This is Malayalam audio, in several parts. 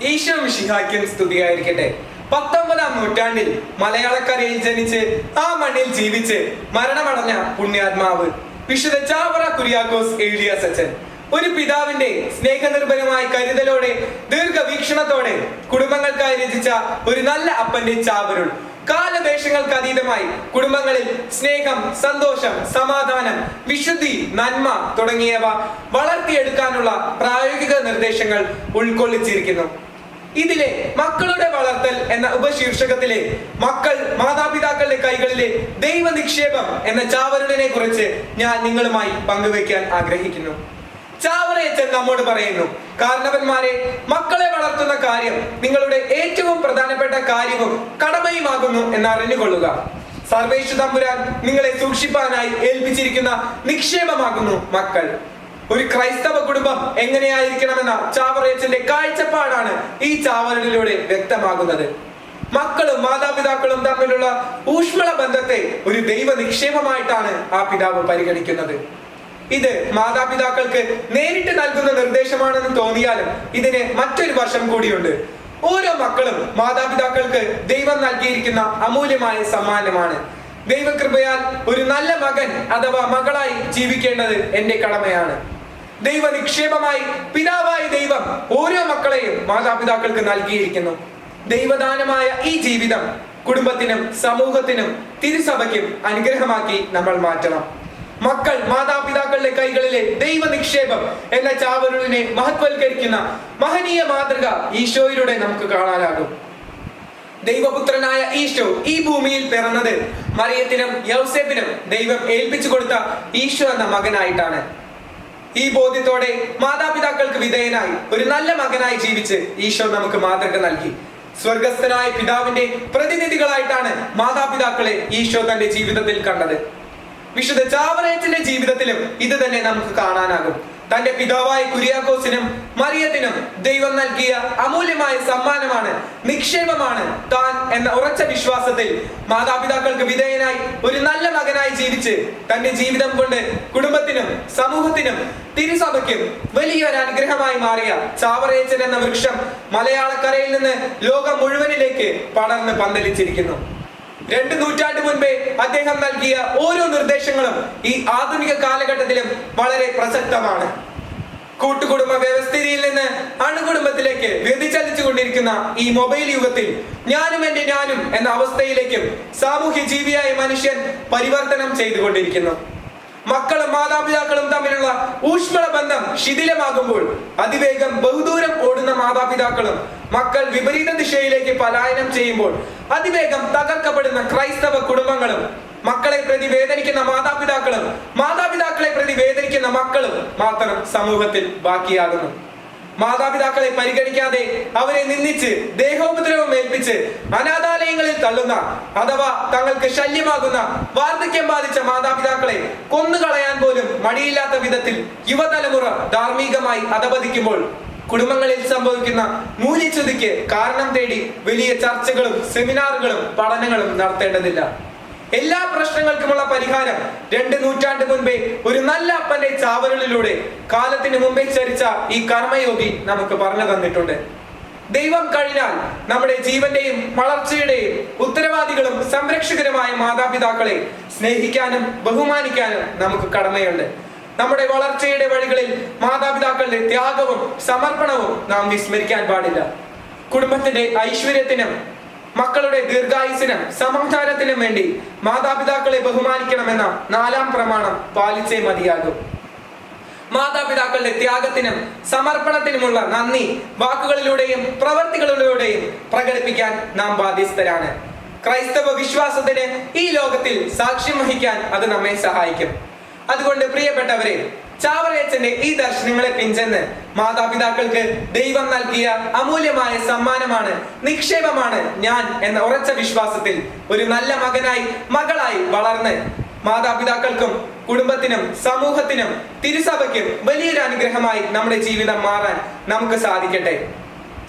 ഈശോ മിശിഹായ്ക്കും സ്തുതിയായിരിക്കട്ടെ. പത്തൊമ്പതാം നൂറ്റാണ്ടിൽ മലയാളക്കരയിൽ ജനിച്ച് ആ മണ്ണിൽ ജീവിച്ച് മരണമടഞ്ഞ പുണ്യാത്മാവ് വിശുദ്ധ ചാവറ കുര്യാക്കോസ് എഴുതിയ സച്ചൻ ഒരു പിതാവിന്റെ സ്നേഹനിർഭരമായ കരുതലോടെ ദീർഘവീക്ഷണത്തോടെ കുടുംബങ്ങൾക്കായി രചിച്ച ഒരു നല്ല അപ്പന്റെ ചാവരുൾ. കാലവേഷങ്ങൾക്ക് അതീതമായി കുടുംബങ്ങളിൽ സ്നേഹം സന്തോഷം സമാധാനം വിശുദ്ധി നന്മ തുടങ്ങിയവ വളർത്തിയെടുക്കാനുള്ള പ്രായോഗിക നിർദ്ദേശങ്ങൾ ഉൾക്കൊള്ളിച്ചിരിക്കുന്നു. ഇതിലെ മക്കളുടെ വളർത്തൽ എന്ന ഉപശീർഷകത്തിലെ മക്കൾ മാതാപിതാക്കളുടെ കൈകളിലെ ദൈവ നിക്ഷേപം എന്ന ചാവരുടനെ കുറിച്ച് ഞാൻ നിങ്ങളുമായി പങ്കുവയ്ക്കാൻ ആഗ്രഹിക്കുന്നു. ചാവറയച്ചൻ നമ്മോട് പറയുന്നു. കാരണവന്മാരെ മക്കളെ വളർത്തുന്ന കാര്യം നിങ്ങളുടെ ഏറ്റവും പ്രധാനപ്പെട്ട കാര്യവും കടമയുമാകുന്നു എന്ന് അറിഞ്ഞുകൊള്ളുക സർവേശു തമ്പുരാൻ നിങ്ങളെ സൂക്ഷിപ്പാനായി ഏൽപ്പിച്ചിരിക്കുന്ന നിക്ഷേപമാകുന്നു മക്കൾ. ഒരു ക്രൈസ്തവ കുടുംബം എങ്ങനെയായിരിക്കണമെന്ന ചാവറേച്ചന്റെ കാഴ്ചപ്പാടാണ് ഈ ചാവറലിലൂടെ വ്യക്തമാകുന്നത്. മക്കളും മാതാപിതാക്കളും തമ്മിലുള്ള ഊഷ്മള ബന്ധത്തെ ഒരു ദൈവ നിക്ഷേപമായിട്ടാണ് ആ പിതാവ് പരിഗണിക്കുന്നത്. ഇത് മാതാപിതാക്കൾക്ക് നേരിട്ട് നൽകുന്ന നിർദ്ദേശമാണെന്ന് തോന്നിയാലും ഇതിന് മറ്റൊരു വശം കൂടിയുണ്ട്. ഓരോ മക്കളും മാതാപിതാക്കൾക്ക് ദൈവം നൽകിയിരിക്കുന്ന അമൂല്യമായ സമ്മാനമാണ്. ദൈവകൃപയാൽ ഒരു നല്ല മകൻ അഥവാ മകളായി ജീവിക്കേണ്ടത് എന്റെ കടമയാണ്. ദൈവ നിക്ഷേപമായി പിതാവായ ദൈവം ഓരോ മക്കളെയും മാതാപിതാക്കൾക്ക് നൽകിയിരിക്കുന്നു. ദൈവദാനമായ ഈ ജീവിതം കുടുംബത്തിനും സമൂഹത്തിനും തിരുസഭയ്ക്കും അനുഗ്രഹമാക്കി നമ്മൾ മാറ്റണം. മക്കൾ മാതാപിതാക്കളുടെ കൈകളിലെ ദൈവ നിക്ഷേപം എന്ന ചാവരുളിനെ മഹത്വൽക്കരിക്കുന്ന മഹനീയ മാതൃക ഈശോയിലൂടെ നമുക്ക് കാണാനാകും. ദൈവപുത്രനായ ഈശോ ഈ ഭൂമിയിൽ പിറന്നത് മറിയത്തിനും യൗസേപ്പിനും ദൈവം ഏൽപ്പിച്ചു കൊടുത്ത ഈശോ എന്ന മകനായിട്ടാണ്. ഈ ബോധ്യത്തോടെ മാതാപിതാക്കൾക്ക് വിധേയനായി ഒരു നല്ല മകനായി ജീവിച്ച് ഈശോ നമുക്ക് മാതൃക നൽകി. സ്വർഗസ്ഥനായ പിതാവിന്റെ പ്രതിനിധികളായിട്ടാണ് മാതാപിതാക്കളെ ഈശോ തന്റെ ജീവിതത്തിൽ കണ്ടത്. വിശുദ്ധ ചാവറയച്ചന്റെ ജീവിതത്തിലും ഇത് തന്നെ നമുക്ക് കാണാനാകും. തന്റെ പിതാവായ കുര്യാക്കോസിനും മറിയത്തിനും ദൈവം നൽകിയ അമൂല്യമായ സമ്മാനമാണ് നിക്ഷേപമാണ് താൻ എന്ന ഉറച്ച വിശ്വാസത്തിൽ മാതാപിതാക്കൾക്ക് വിധേയനായി ഒരു നല്ല മകനായി ജീവിച്ച് തന്റെ ജീവിതം കൊണ്ട് കുടുംബത്തിനും സമൂഹത്തിനും തിരുസഭയ്ക്കും വലിയൊരു അനുഗ്രഹമായി മാറിയ ചാവറേച്ചൻ എന്ന വൃക്ഷം മലയാളക്കരയിൽ നിന്ന് ലോകം മുഴുവനിലേക്ക് പടർന്ന് പന്തലിച്ചിരിക്കുന്നു. രണ്ട് നൂറ്റാണ്ട് മുൻപേ അദ്ദേഹം നൽകിയ ഓരോ നിർദ്ദേശങ്ങളും ഈ ആധുനിക കാലഘട്ടത്തിലും വളരെ പ്രസക്തമാണ്. കൂട്ടുകുടുംബ വ്യവസ്ഥിതിയിൽ നിന്ന് അണുകുടുംബത്തിലേക്ക് വ്യതിചലിച്ചു കൊണ്ടിരിക്കുന്ന ഈ മൊബൈൽ യുഗത്തിൽ ഞാനും എന്റെ ഞാനും എന്ന അവസ്ഥയിലേക്കും സാമൂഹ്യ ജീവിയായ മനുഷ്യൻ പരിവർത്തനം ചെയ്തുകൊണ്ടിരിക്കുന്നു. മക്കളും മാതാപിതാക്കളും തമ്മിലുള്ള ഊഷ്മള ബന്ധം ശിഥിലമാകുമ്പോൾ അതിവേഗം ബഹുദൂരം ഓടുന്ന മാതാപിതാക്കളും മക്കൾ വിപരീത ദിശയിലേക്ക് പലായനം ചെയ്യുമ്പോൾ അതിവേഗം തകർക്കപ്പെടുന്ന ക്രൈസ്തവ കുടുംബങ്ങളും മക്കളെ പ്രതി വേദനിക്കുന്ന മാതാപിതാക്കളും മാതാപിതാക്കളെ പ്രതി വേദനിക്കുന്ന മക്കളും മാത്രം സമൂഹത്തിൽ ബാക്കിയാകുന്നു. മാതാപിതാക്കളെ പരിഗണിക്കാതെ അവരെ നിന്ദിച്ച് ദേഹോപദ്രവം ഏൽപ്പിച്ച് അനാഥാലയങ്ങളിൽ തള്ളുന്ന അഥവാ തങ്ങൾക്ക് ശല്യമാകുന്ന വാർദ്ധക്യം ബാധിച്ച മാതാപിതാക്കളെ കൊന്നുകളയാൻ പോലും മടിയില്ലാത്ത വിധത്തിൽ യുവതലമുറ ധാർമ്മികമായി അധപതിക്കുമ്പോൾ കുടുംബങ്ങളിൽ സംഭവിക്കുന്ന മൂല്യച്യുതിക്ക് കാരണം തേടി വലിയ ചർച്ചകളും സെമിനാറുകളും പഠനങ്ങളും നടത്തേണ്ടതില്ല. എല്ലാ പ്രശ്നങ്ങൾക്കുമുള്ള പരിഹാരം രണ്ട് നൂറ്റാണ്ട് മുൻപേ ഒരു നല്ല അപ്പന്റെ ചാവലുകളിലൂടെ കാലത്തിന് മുമ്പേ ചരിച്ച ഈ കർമ്മയോഗി നമുക്ക് പറഞ്ഞു തന്നിട്ടുണ്ട്. ദൈവം കഴിഞ്ഞാൽ നമ്മുടെ ജീവന്റെയും വളർച്ചയുടെയും ഉത്തരവാദികളും സംരക്ഷകരുമായ മാതാപിതാക്കളെ സ്നേഹിക്കാനും ബഹുമാനിക്കാനും നമുക്ക് കടമയുണ്ട്. നമ്മുടെ വളർച്ചയുടെ വഴികളിൽ മാതാപിതാക്കളുടെ ത്യാഗവും സമർപ്പണവും നാം വിസ്മരിക്കാൻ പാടില്ല. കുടുംബത്തിന്റെ ഐശ്വര്യത്തിനും മക്കളുടെ ദീർഘായുസിനും സമാധാനത്തിനും വേണ്ടി മാതാപിതാക്കളെ ബഹുമാനിക്കണമെന്ന നാലാം പ്രമാണം പാലിച്ചേ മതിയാകും. മാതാപിതാക്കളുടെ ത്യാഗത്തിനും സമർപ്പണത്തിനുമുള്ള നന്ദി വാക്കുകളിലൂടെയും പ്രവർത്തികളിലൂടെയും പ്രകടിപ്പിക്കാൻ നാം ബാധ്യസ്ഥരാണ്. ക്രൈസ്തവ വിശ്വാസത്തിന് ഈ ലോകത്തിൽ സാക്ഷ്യം വഹിക്കാൻ അത് നമ്മെ സഹായിക്കും. അതുകൊണ്ട് പ്രിയപ്പെട്ടവരെ ചാവറയച്ചന്റെ ഈ ദർശനങ്ങളെ പിഞ്ചെന്ന് മാതാപിതാക്കൾക്ക് ദൈവം നൽകിയ അമൂല്യമായ സമ്മാനമാണ് നിക്ഷേപമാണ് ഞാൻ എന്ന ഉറച്ച വിശ്വാസത്തിൽ ഒരു നല്ല മകനായി മകളായി വളർന്ന് മാതാപിതാക്കൾക്കും കുടുംബത്തിനും സമൂഹത്തിനും തിരുസഭയ്ക്കും വലിയൊരു അനുഗ്രഹമായി നമ്മുടെ ജീവിതം മാറാൻ നമുക്ക് സാധിക്കട്ടെ.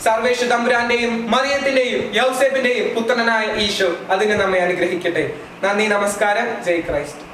സർവേഷ തമ്പുരാന്റെയും മറിയത്തിന്റെയും യൗസേബിന്റെയും പുത്രനായ ഈശോ അതിനെ നമ്മെ അനുഗ്രഹിക്കട്ടെ. നന്ദി നമസ്കാരം. ജയ് ക്രൈസ്റ്റ്.